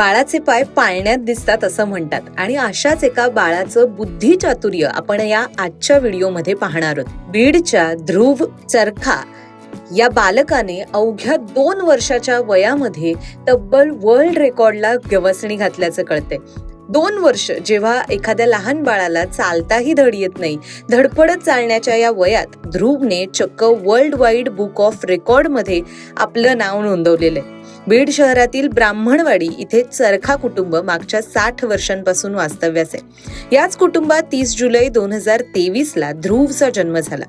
बाळाचे पाय पाळण्यात दिसतात असं म्हणतात. आणि अशाच एका बाळाचं बुद्धी चातुर्य आपण या आजच्या व्हिडिओमध्ये पाहणार आहोत. बीडच्या ध्रुव चरखा या बालकाने अवघ्या दोन वर्षाच्या वयामध्ये तब्बल वर्ल्ड रेकॉर्डला गवसणी घातल्याचं कळते दोन वर्ष जेव्हा एखाद्या लहान बाळाला चालताही धड येत नाही धडपडत चालण्याच्या या वयात ध्रुवने चक्क वर्ल्ड वाईड बुक ऑफ रेकॉर्डमध्ये आपलं नाव नोंदवलेलं आहे. बीड शहरातील ब्राह्मणवाडी इथे चरखा कुटुंब मागच्या साठ वर्षांपासून वास्तव्यास आहे. याच कुटुंबात तीस जुलै दोन हजार तेवीसला ध्रुवचा जन्म झाला.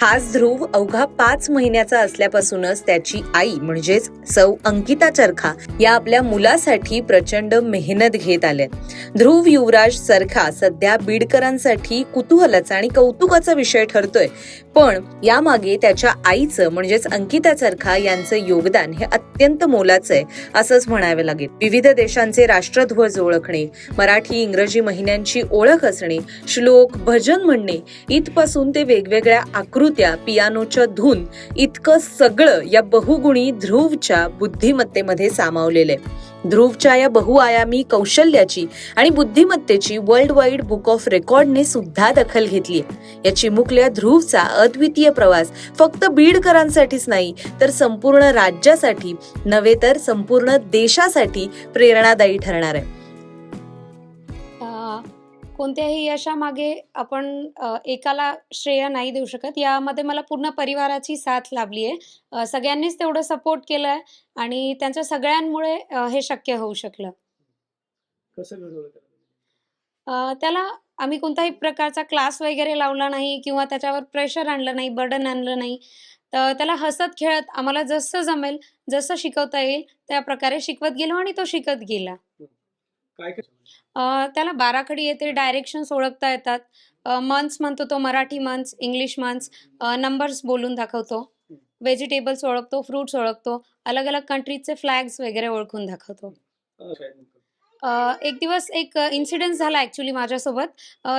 हाच ध्रुव अवघा पाच महिन्याचा असल्यापासूनच त्याची आई म्हणजेच सौ अंकिता चरखा या आपल्या मुलासाठी प्रचंड मेहनत घेत आल्या. ध्रुव युवराज चरखा सध्या बीडकरांसाठी कुतूहलाचा आणि कौतुकाचा विषय ठरतोय. पण यामागे त्याच्या आईचं म्हणजेच अंकिता चरखा यांचं योगदान हे अत्यंत मोलाचं आहे असंच म्हणावे लागेल. विविध देशांचे राष्ट्रध्वज ओळखणे मराठी इंग्रजी महिन्यांची ओळख असणे श्लोक भजन म्हणणे इथपासून ते वेगवेगळ्या आकृती आकृत्या पियानोच्या धून इतकं सगळं या बहुगुणी ध्रुवच्या बुद्धिमत्तेमध्ये सामावलेलं आहे. ध्रुवच्या या बहुआयामी कौशल्याची आणि बुद्धिमत्तेची वर्ल्ड वाईड बुक ऑफ रेकॉर्डने सुद्धा दखल घेतली या चिमुकल्या ध्रुवचा अद्वितीय प्रवास फक्त बीडकरांसाठीच नाही तर संपूर्ण राज्यासाठी नव्हे तर संपूर्ण देशासाठी प्रेरणादायी ठरणार आहे. कोणत्याही यशामागे आपण एकाला श्रेय नाही देऊ शकत. यामध्ये मला पूर्ण परिवाराची साथ लाभली आहे. सगळ्यांनीच तेवढं सपोर्ट केलं आहे आणि त्यांच्या सगळ्यांमुळे हे शक्य होऊ शकलं. त्याला? आम्ही कोणत्याही प्रकारचा क्लास वगैरे लावला नाही किंवा त्याच्यावर प्रेशर आणलं नाही बर्डन आणलं नाही. तर त्याला हसत खेळत आम्हाला जसं जमेल जसं शिकवता येईल त्या प्रकारे शिकवत गेलो आणि तो शिकत गेला. काय त्याला बाराखडी येते डायरेक्शन्स ओळखता येतात. मंथ्स म्हणतो तो Marathi months English months numbers बोलून दाखवतो. व्हेजिटेबल्स ओळखतो फ्रुट्स ओळखतो. अलग अलग कंट्रीजचे फ्लॅग्स वगैरे ओळखून दाखवतो. एक दिवस एक इन्सिडेंट झाला ॲक्च्युली माझ्यासोबत.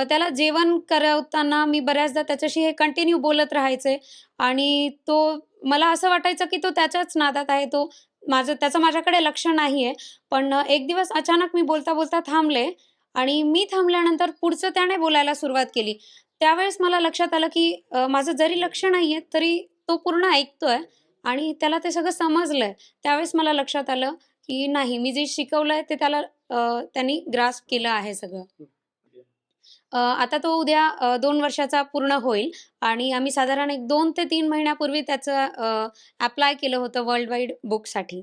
त्याला जेवण करवताना मी बऱ्याचदा त्याच्याशी हे कंटिन्यू बोलत राहायचे. आणि तो मला असं वाटायचं की तो त्याच्याच नादात आहे तो माझं त्याचं माझ्याकडे लक्ष नाही आहे पण एक दिवस अचानक मी बोलता बोलता थांबले आणि मी थांबल्यानंतर पुढचं त्याने बोलायला सुरुवात केली. त्यावेळेस मला लक्षात आलं की माझं जरी लक्ष नाही आहे तरी तो पूर्ण ऐकतोय आणि त्याला ते सगळं समजलंय. त्यावेळेस मला लक्षात आलं की नाही मी जे शिकवलंय ते त्याला त्यांनी ग्रास्प केलं आहे सगळं. आता तो उद्या दोन वर्षाचा पूर्ण होईल आणि आम्ही साधारण एक दोन ते तीन महिन्यापूर्वी त्याचं अप्लाय केलं होतं वर्ल्ड वाईड बुकसाठी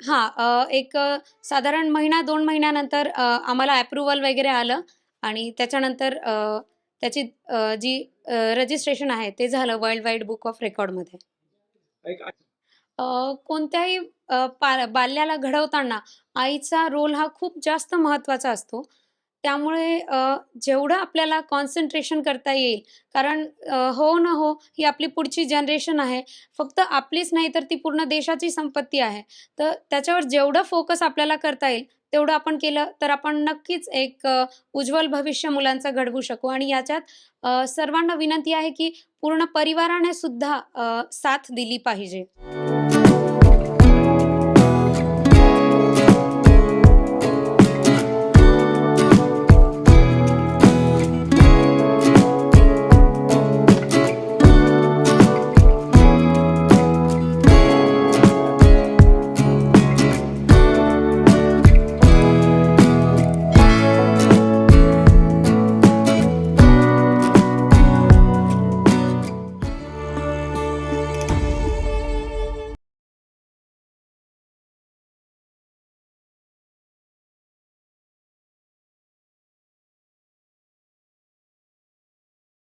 हां एक साधारण महिना दोन महिन्यानंतर आम्हाला अप्रुव्हल वगैरे आलं आणि त्याच्यानंतर त्याची जी रजिस्ट्रेशन आहे ते झालं वर्ल्ड वाईड बुक ऑफ रेकॉर्डमध्ये कोणत्याही बाल्याला घडवताना आईचा रोल हा खूप जास्त महत्त्वाचा असतो. त्यामुळे जेवढं आपल्याला कॉन्सन्ट्रेशन करता येईल कारण हो न हो ही आपली पुढची जनरेशन आहे फक्त आपलीच नाही तर ती पूर्ण देशाची संपत्ती आहे. तर त्याच्यावर जेवढं फोकस आपल्याला करता येईल तेवढं आपण केलं तर आपण नक्कीच एक उज्ज्वल भविष्य मुलांचं घडवू शकू. आणि याच्यात सर्वांना विनंती आहे की पूर्ण परिवाराने सुद्धा साथ दिली पाहिजे.